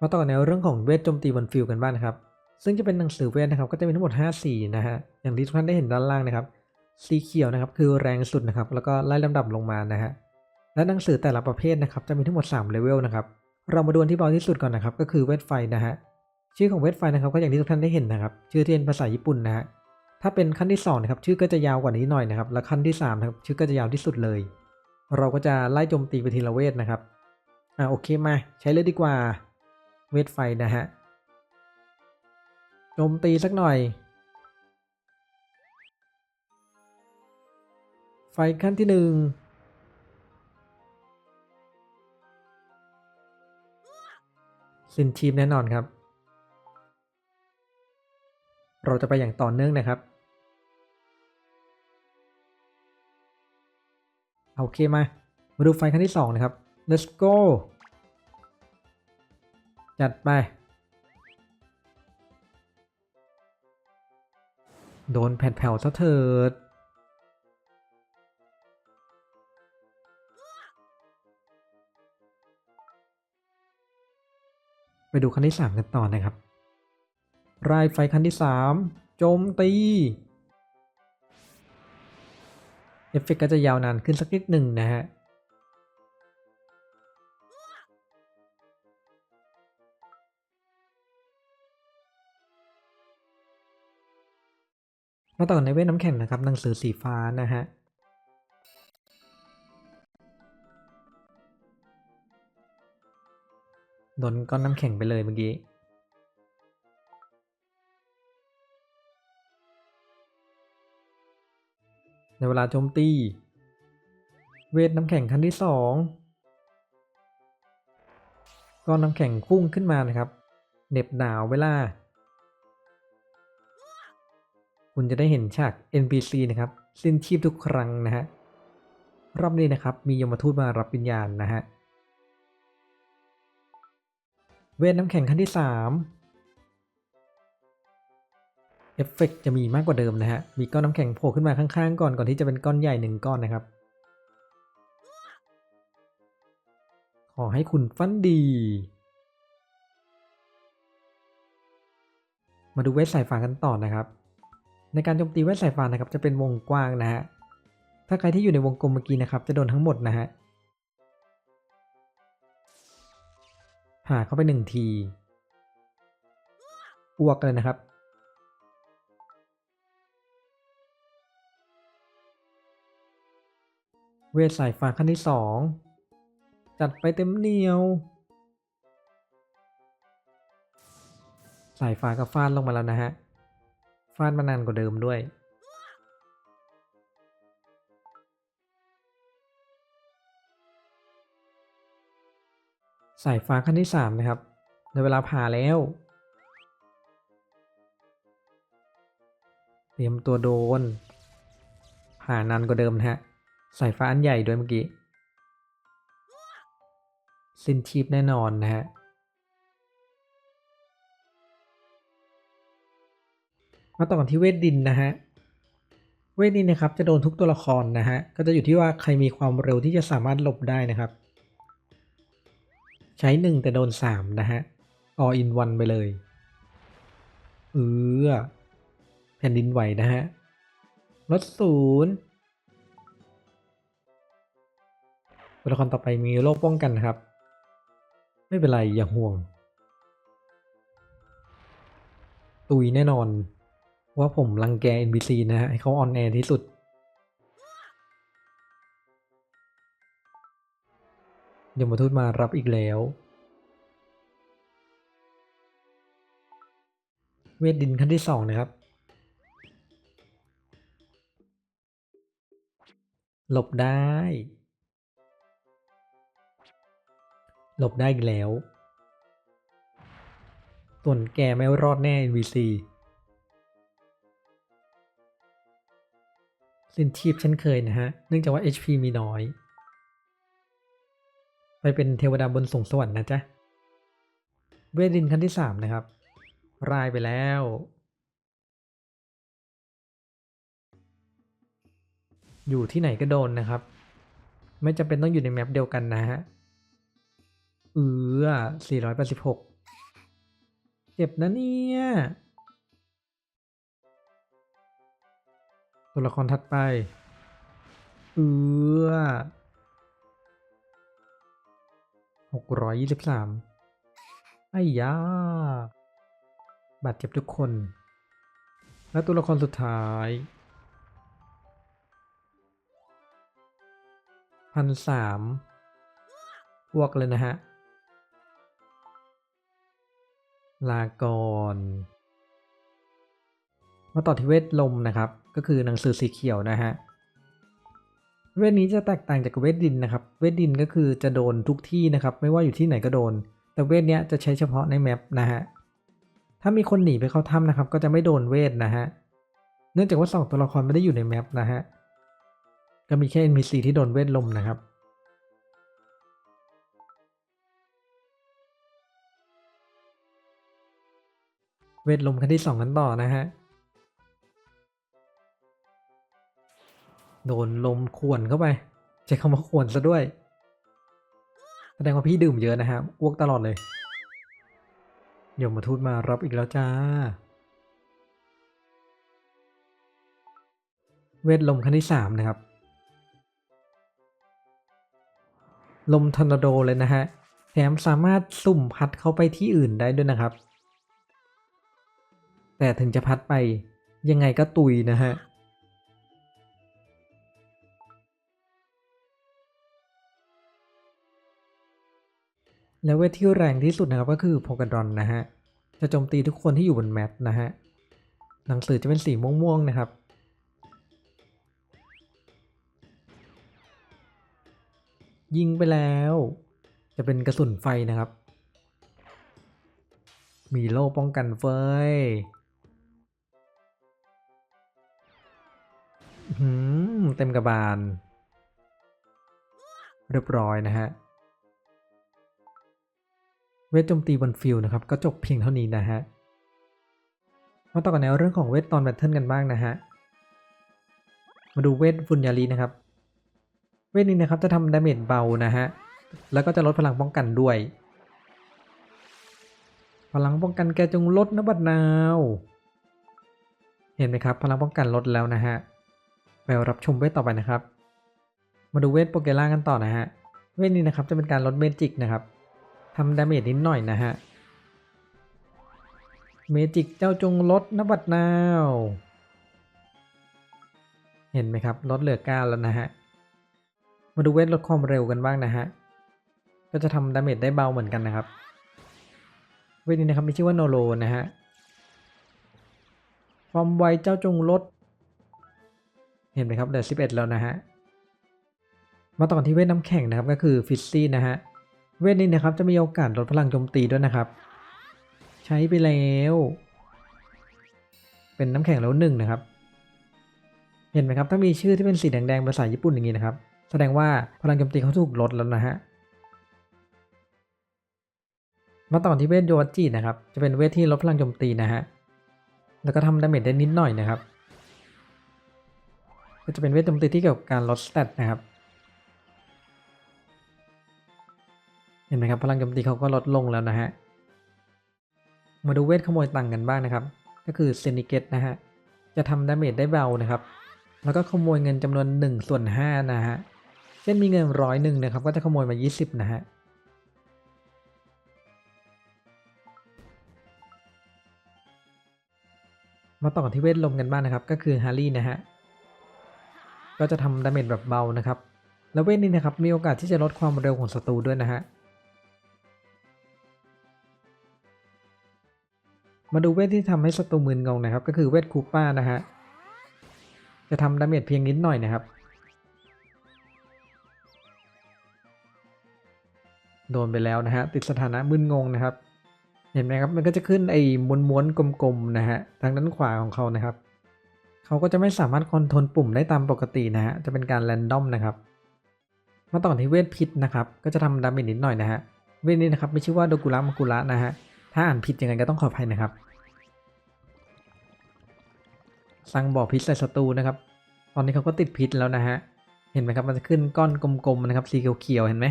มาต่อในเรื่องของเวทโจมตีบนฟิลกันบ้างนะครับ ซึ่งจะเป็นหนังสือเวทนะครับก็จะมีทั้งหมด 5 สีนะฮะอย่างที่ทุกท่านได้เห็นด้านล่างนะครับ สีเขียวนะครับคือแรงสุดนะครับแล้วก็ไล่ลำดับลงมานะฮะและหนังสือแต่ละประเภทนะครับจะมีทั้งหมด3เลเวลนะครับเรามาดูนที่เบาที่สุดก่อนนะครับก็คือเวทไฟนะฮะชื่อของเวทไฟนะครับก็อย่างที่ทุกท่านได้เห็นนะครับ ชื่อที่เป็นภาษาญี่ปุ่นนะฮะถ้าเป็นขั้นที่2นะครับชื่อก็จะยาวกว่านี้หน่อยนะครับและขั้นที่3นะครับชื่อก็จะยาวที่สุดเลย เราก็จะไล่โจมตีไปทีละเวทนะครับอ่าโอเคมาใช้เลยดีกว่า เวทไฟนะฮะโจมตีสักหน่อย ไฟขั้นที่หนึ่งสินชีพแน่นอนครับ เราจะไปอย่างต่อเนื่องนะครับ โอเคมา มาดูไฟขั้นที่สองนะครับ let's go จัดไป โดนแผ่นแผ่วซะเถิดไปดูขั้นที่3กันต่อนะครับ รายไฟขั้นที่ 3 โจมตี เอฟเฟกต์ก็จะยาวนานขึ้นสักนิดหนึ่งนะฮะ มาต่อในเวทน้ำแข็งนะครับหนังสือสีฟ้านะฮะโดนก้อนน้ำแข็งไปเลยเมื่อกี้ในเวลาโจมตี เวทน้ำแข็งขั้นที่สองก้อนน้ำแข็งพุ่งขึ้นมานะครับเหน็บหนาวเวลา คุณจะได้เห็นฉาก NPC นะครับสิ้นชีพทุกครั้งนะฮะรอบนี้นะครับมียมทูตมารับวิญญาณนะฮะเวทน้ำแข็งขั้นที่3เอฟเฟกต์จะมีมากกว่าเดิมนะฮะมีก้อนน้ำแข็งโผล่ขึ้นมาข้างๆก่อนก่อนที่จะเป็นก้อนใหญ่หนึ่งก้อนนะครับ ขอให้คุณฟันดี มาดูเวทสายฟ้ากันต่อนะครับ ในการโจมตีเวทสายฟ้านะครับจะเป็นวงกว้างนะฮะ ถ้าใครที่อยู่ในวงกลมเมื่อกี้นะครับจะโดนทั้งหมดนะฮะผ่าเข้าไปหนึ่งทีอ้วกเลยนะครับ เวทสายฟ้าขั้นที่สอง จัดไปเต็มเหนียว สายฟ้าก็ฟาดลงมาแล้วนะฮะาดมานานกว่าเดิมด้วยสายฟ้าขั้นที่สามนะครับในเวลาผ่าแล้ว เตรียมตัวโดน ผ่านานกว่าเดิมนะฮะสายฟ้าอันใหญ่ด้วยเมื่อกี้ สิ้นชีพแน่นอนนะฮะ มาต่อกันที่เวทดินนะฮะ เวทดินนะครับจะโดนทุกตัวละครนะฮะ ก็จะอยู่ที่ว่าใครมีความเร็วที่จะสามารถหลบได้นะครับ ใช้หนึ่งแต่โดนสามนะฮะ all in one ไปเลย เออแผ่นดินไหวนะฮะ ลดศูนย์ตัวละครต่อไปมีโรคป้องกันครับ ไม่เป็นไรอย่าห่วง ตุยแน่นอน ว่าผมรังแก NPC นะฮะให้เขาออนแอร์ที่สุด เดี๋ยวมาทูตมารับอีกแล้ว เวทดินขั้นที่สองนะครับ หลบได้ หลบได้อีกแล้ว ส่วนแกไม่รอดแน่ NVC สิ้นชีพเช่นเคยนะฮะ เนื่องจากว่า HP มีน้อย ไปเป็นเทวดาบนสวงสวรรค์นะจ๊ะ เวทดินขั้นที่สามนะครับ รายไปแล้ว อยู่ที่ไหนก็โดนนะครับ ไม่จำเป็นต้องอยู่ในแมปเดียวกันนะฮะ เออ486 เจ็บนะเนี่ย ตัวละครถัดไป เอือหกร้อยยี่สิบสามไอ้ยาบาดเจ็บทุกคน และตัวละครสุดท้ายพันสามพวกเลยนะฮะ ลาก่อน มาต่อที่เวทลมนะครับ ก็คือหนังสือสีเขียวนะฮะเวทนี้จะแตกต่างจากเวทดินนะครับ เวทดินก็คือจะโดนทุกที่นะครับ ไม่ว่าอยู่ที่ไหนก็โดน แต่เวทเนี้ยจะใช้เฉพาะในแมปนะฮะถ้ามีคนหนีไปเข้าถ้ำนะครับ ก็จะไม่โดนเวทนะฮะเนื่องจากว่าสองตัวละครไม่ได้อยู่ในแมปนะฮะก็มีแค่ NPC ที่โดนเวทลมนะครับเวทลมขั้นที่สองกันต่อนะฮะ โดนลมข่วนเข้าไปใช้คำว่าข่วนซะด้วย แสดงว่าพี่ดื่มเยอะนะฮะอ้วกตลอดเลยยวมาทูตมารับอีกแล้วจ้า เวทลมขั้นที่สามนะครับ ลมทอร์นาโดเลยนะฮะ แถมสามารถสุ่มพัดเข้าไปที่อื่นได้ด้วยนะครับ แต่ถึงจะพัดไปยังไงก็ตุยนะฮะ แล้วเวทที่แรงที่สุดนะครับก็คือโพกาดอนนะฮะ จะโจมตีทุกคนที่อยู่บนแมปนะฮะ หนังสือจะเป็นสีม่วงๆนะครับ ยิงไปแล้ว จะเป็นกระสุนไฟนะครับ มีโล่ป้องกันเฟยอื้อหือเต็มกระบาล เรียบร้อยนะฮะ เวทโจมตีบนฟิลนะครับก็จบเพียงเท่านี้นะฮะ มาต่อกันในเรื่องของเวทตอนแบทเทิลกันบ้างนะฮะ มาดูเวทฟุนยาลีนะครับ เวทนี้นะครับจะทำดาเมจเบานะฮะ แล้วก็จะลดพลังป้องกันด้วย พลังป้องกันแกจงลดนะบัดนาว เห็นไหมครับ พลังป้องกันลดแล้วนะฮะ ไปรับชมเวทต่อไปนะครับ มาดูเวทโปเกล่ากันต่อนะฮะ เวทนี้นะครับจะเป็นการลดเมจิกนะครับ ทำดาเมจนิดหน่อยนะฮะ เมจิกเจ้าจงลดนบัดนาว เห็นไหมครับ ลดเหลือเก้าแล้วนะฮะ มาดูเวทลดความเร็วกันบ้างนะฮะ ก็จะทำดาเมจได้เบาเหมือนกันนะครับ เวทนี้นะครับมีชื่อว่าโนโลนะฮะ ความไวเจ้าจงลด เห็นไหมครับเหลือ11แล้วนะฮะ มาต่อนที่เวทน้ำแข็งนะครับก็คือฟิซซี่นะฮะ เวทนี้นะครับจะมีโอกาสลดพลังโจมตีด้วยนะครับ ใช้ไปแล้ว เป็นน้ำแข็งแล้วหนึ่งนะครับ เห็นไหมครับถ้ามีชื่อที่เป็นสีแดงๆภาษาญี่ปุ่นอย่างนี้นะครับ แสดงว่าพลังโจมตีเขาถูกลดแล้วนะฮะมาต่อที่เวทโยวัจินะครับ จะเป็นเวทที่ลดพลังโจมตีนะฮะ แล้วก็ทำดาเมจได้นิดหน่อยนะครับ ก็จะเป็นเวทโจมตีที่เกี่ยวกับการลดสเตตนะครับ เห็นไหมครับพลังโจมตีเขาก็ลดลงแล้วนะฮะ มาดูเวทขโมยตังค์กันบ้างนะครับ ก็คือเซนิเกตนะฮะ จะทำดาเมจได้เบานะครับ แล้วก็ขโมยเงินจำนวน1ส่วน5นะฮะ เช่นมีเงินร้อยหนึ่งนะครับ ก็จะขโมยมา 20 นะฮะมาต่อที่เวทลมกันบ้างนะครับ ก็คือฮาร์รี่นะฮะ ก็จะทำดาเมจแบบเบานะครับ แล้วเวทนี้นะครับมีโอกาสที่จะลดความเร็วของศัตรูด้วยนะฮะ มาดูเวทที่ทำให้ศัตรูมึนงงนะครับ ก็คือเวทคูป้านะฮะ จะทำดาเมจเพียงนิดหน่อยนะครับ โดนไปแล้วนะฮะ ติดสถานะมึนงงนะครับ เห็นไหมครับ มันก็จะขึ้นไอ้ม้วนๆกลมๆนะฮะ ทางด้านขวาของเขานะครับ เขาก็จะไม่สามารถคอนโทรลปุ่มได้ตามปกตินะฮะ จะเป็นการแรนดอมนะครับ มาต่อที่เวทพิษนะครับ ก็จะทำดาเมจนิดหน่อยนะฮะ เวทนี้นะครับไม่ชื่อว่าโดกุระมากุระนะฮะ ถ้าอ่านผิดยังไงก็ต้องขออภัยนะครับ สั่งบ่อพิษใส่ศัตรูนะครับ ตอนนี้เขาก็ติดพิษแล้วนะฮะ เห็นไหมครับมันจะขึ้นก้อนกลมๆนะครับสีเขียวๆเห็นไหม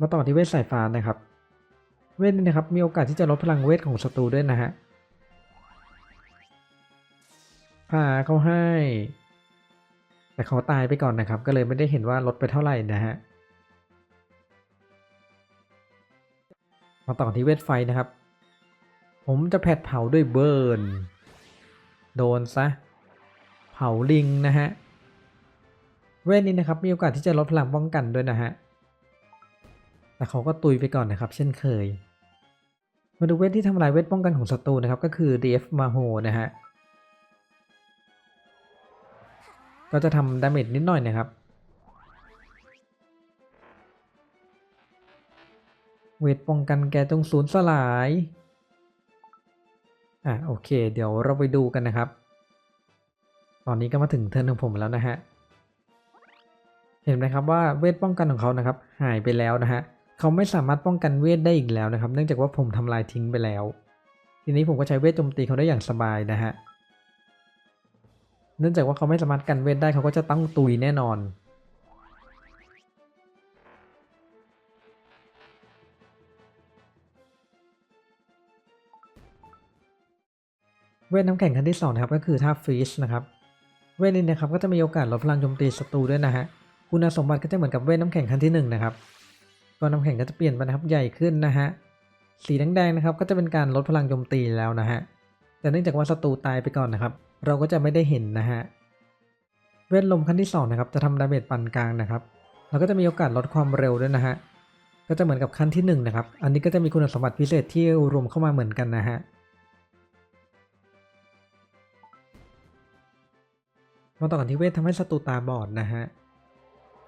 มาต่อที่เวทสายฟ้านะครับ เวทนี่นะครับมีโอกาสที่จะลดพลังเวทของศัตรูด้วยนะฮะพาเขาให้ แต่เขาตายไปก่อนนะครับ ก็เลยไม่ได้เห็นว่าลดไปเท่าไหร่นะฮะ มาต่อที่เวทไฟนะครับ ผมจะแผดเผาด้วยเบิร์น โดนซะ เผาลิงนะฮะ เวทนี้นะครับมีโอกาสที่จะลดพลังป้องกันด้วยนะฮะ แต่เขาก็ตุยไปก่อนนะครับ เช่นเคย มาดูเวทที่ทำลายเวทป้องกันของศัตรูนะครับ ก็คือ DF มาโฮนะฮะ ก็จะทำดาเมจนิดหน่อยนะครับ เวทป้องกันแกจงสูญสลาย อะโอเค เดี๋ยวเราไปดูกันนะครับ ตอนนี้ก็มาถึงเทิร์นของผมแล้วนะฮะ เห็นไหมครับว่าเวทป้องกันของเขานะครับ หายไปแล้วนะฮะเขาไม่สามารถป้องกันเวทได้อีกแล้วนะครับ เนื่องจากว่าผมทำลายทิ้งไปแล้ว ทีนี้ผมก็ใช้เวทโจมตีเขาได้อย่างสบายนะฮะ เนื่องจากว่าเขาไม่สามารถกันเวทได้เขาก็จะต้องตุยแน่นอน เวทน้ำแข็งขั้นที่สองนะครับก็คือท่าฟรีชนะครับเวทนี้นะครับก็จะมีโอกาสลดพลังโจมตีศัตรูด้วยนะฮะคุณสมบัติก็จะเหมือนกับเวทน้ำแข็งขั้นที่หนึ่งนะครับก้อนน้ำแข็งก็จะเปลี่ยนไปนะครับใหญ่ขึ้นนะฮะสีแดงๆนะครับก็จะเป็นการลดพลังโจมตีแล้วนะฮะแต่เนื่องจากว่าศัตรูตายไปก่อนนะครับ เราก็จะไม่ได้เห็นนะฮะเวทลมขั้นที่สองนะครับจะทำดาเมจปานกลางนะครับแล้วก็จะมีโอกาสลดความเร็วด้วยนะฮะก็จะเหมือนกับขั้นที่หนึ่งนะครับอันนี้ก็จะมีคุณสมบัติพิเศษที่รวมเข้ามาเหมือนกันนะฮะ มาต่อกันที่เวททำให้ศัตรูตาบอดนะฮะ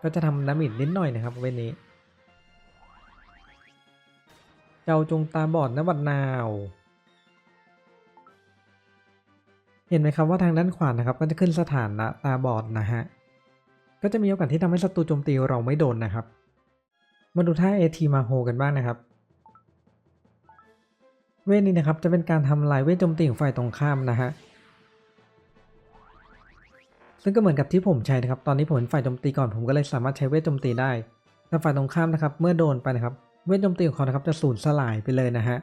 ก็จะทำดาเมจนิดหน่อยนะครับเวทนี้ เจ้าจงตาบอดนะบัดนาว เห็นไหมครับว่าทางด้านขวานะครับ ก็จะขึ้นสถานะตาบอดนะฮะ ก็จะมีโอกาสที่ทำให้ศัตรูโจมตีเราไม่โดนนะครับ มาดูท่าเอทีมาโฮกันบ้างนะครับเวทนี้นะครับจะเป็นการทำลายเวทโจมตีของฝ่ายตรงข้ามนะฮะ ซึ่งก็เหมือนกับที่ผมใช้นะครับ ตอนนี้ผมเป็นฝ่ายโจมตีก่อนผมก็เลยสามารถใช้เวทโจมตีได้ แต่ฝ่ายตรงข้ามนะครับ เมื่อโดนไปนะครับ เวทโจมตีของเขานะครับจะสูญสลายไปเลยนะฮะ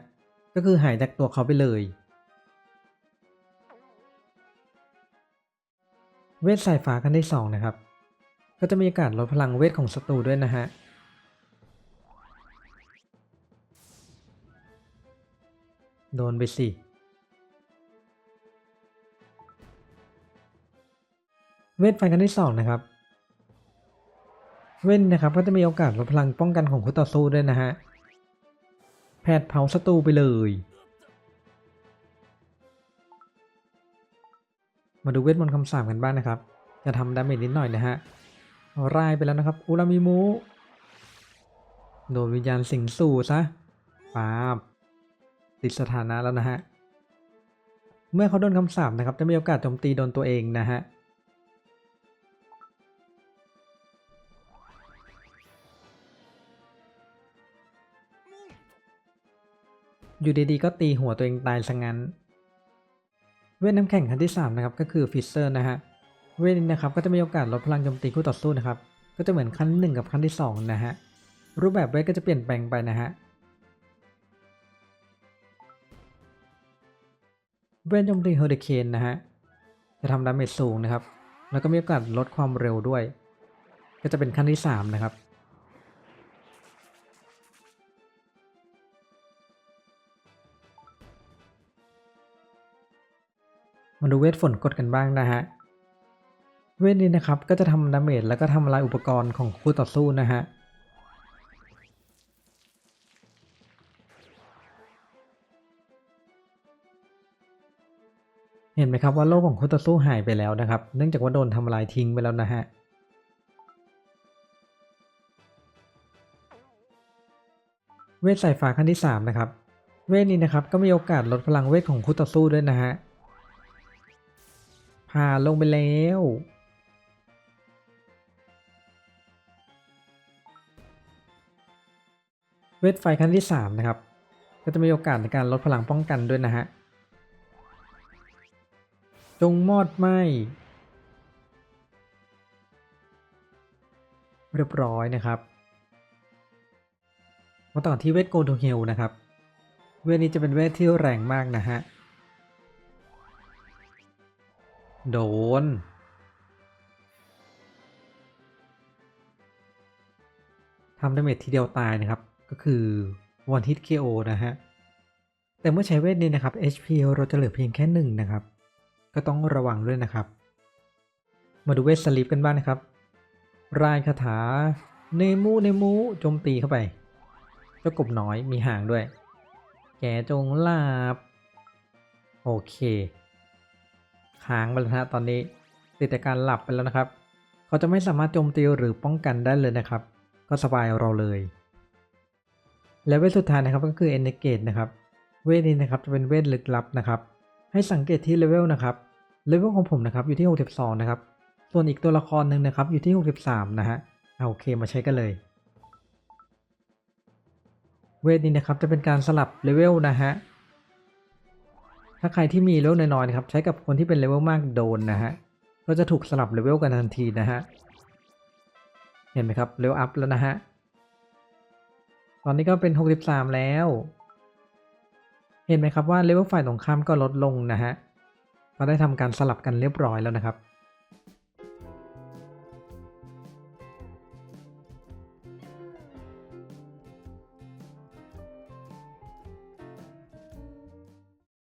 ก็คือหายจากตัวเขาไปเลย เวทสายฟ้าขั้นที่สองนะครับ ก็จะมีโอกาสลดพลังเวทของศัตรูด้วยนะฮะโดนไปสิ เวทไฟกันที่สองนะครับ เว้นนะครับก็จะมีโอกาสลดพลังป้องกันของคู่ต่อสู้ด้วยนะฮะ แผดเผาศัตรูไปเลย มาดูเวทมนต์คำสาปกันบ้างนะครับ จะทำดาเมจนิดหน่อยนะฮะรายไปแล้วนะครับอุรามิมุโดนวิญญาณสิงสู่ซะป๊าบติดสถานะแล้วนะฮะ เมื่อเขาโดนคำสาปนะครับ จะมีโอกาสโจมตีโดนตัวเองนะฮะ อยู่ดีๆ ก็ตีหัวตัวเองตายซะงั้น เวทน้ำแข็งขั้นที่ 3 นะครับ ก็คือฟิสเซอร์นะฮะ เวทนี้นะครับก็จะมีโอกาสลดพลังโจมตีคู่ต่อสู้นะครับ ก็จะเหมือนขั้นหนึ่งกับขั้นที่ 2 นะฮะ รูปแบบเวทก็จะเปลี่ยนแปลงไปนะฮะ เวทโจมตีเฮอริเคนนะฮะ จะทำดาเมจสูงนะครับ แล้วก็มีโอกาสลดความเร็วด้วย ก็จะเป็นขั้นที่ 3 นะครับ มาดูเวทฝนกดกันบ้างนะฮะ เวทนี้นะครับก็จะทำดาเมจแล้วก็ทำลายอุปกรณ์ของคู่ต่อสู้นะฮะเห็นไหมครับว่าโลกของคู่ต่อสู้หายไปแล้วนะครับ เนื่องจากว่าโดนทำลายทิ้งไปแล้วนะฮะเวทสายฟ้าขั้นที่3นะครับ เวทนี้นะครับก็มีโอกาสลดพลังเวทของคู่ต่อสู้ด้วยนะฮะ ผ่าลงไปแล้ว เวทไฟขั้นที่ 3 นะครับ ก็จะมีโอกาสในการลดพลังป้องกันด้วยนะฮะ จงมอดไหมเรียบร้อยนะครับ มาต่อที่เวทโกลดูเฮลนะครับ เวทนี้จะเป็นเวทที่แรงมากนะฮะ โดน ทำดาเมจทีเดียวตายนะครับ ก็คือวันฮิต KO นะฮะ แต่เมื่อใช้เวทนี้นะครับ HP เราจะเหลือเพียงแค่หนึ่งนะครับ ก็ต้องระวังด้วยนะครับ มาดูเวทสลิปกันบ้างนะครับ รายคาถา เนมูเนมูโจมตีเข้าไป เจ้ากบน้อยมีหางด้วย แกจงลาบ โอเค ค้างไปแล้วนะฮะตอนนี้ติดแต่การหลับไปแล้วนะครับ เขาจะไม่สามารถโจมตีหรือป้องกันได้เลยนะครับ ก็สบายเราเลย และเวทสุดท้ายนะครับก็คือ e n นเกตนะครับ เวทนี้นะครับจะเป็นเวทลึกลับนะครับ ให้สังเกตที่เลเวลนะครับ เลเวลของผมนะครับอยู่ที่ 62 นะครับ ส่วนอีกตัวละครหนึ่งนะครับอยู่ที่ 63 นะฮะเอาโอเคมาใช้กันเลย เวทนี้นะครับจะเป็นการสลับเลเวลนะฮะ ถ้าใครที่มีเลเวลน้อยๆครับใช้กับคนที่เป็นเลเวลมากโดนนะฮะก็จะถูกสลับเลเวลกันทันทีนะฮะเห็นไหมครับเลเวลอัพแล้วนะฮะตอนนี้ก็เป็น 63 แล้ว เห็นไหมครับว่าเลเวลฝ่ายตรงข้ามก็ลดลงนะฮะก็ได้ทำการสลับกันเรียบร้อยแล้วนะครับ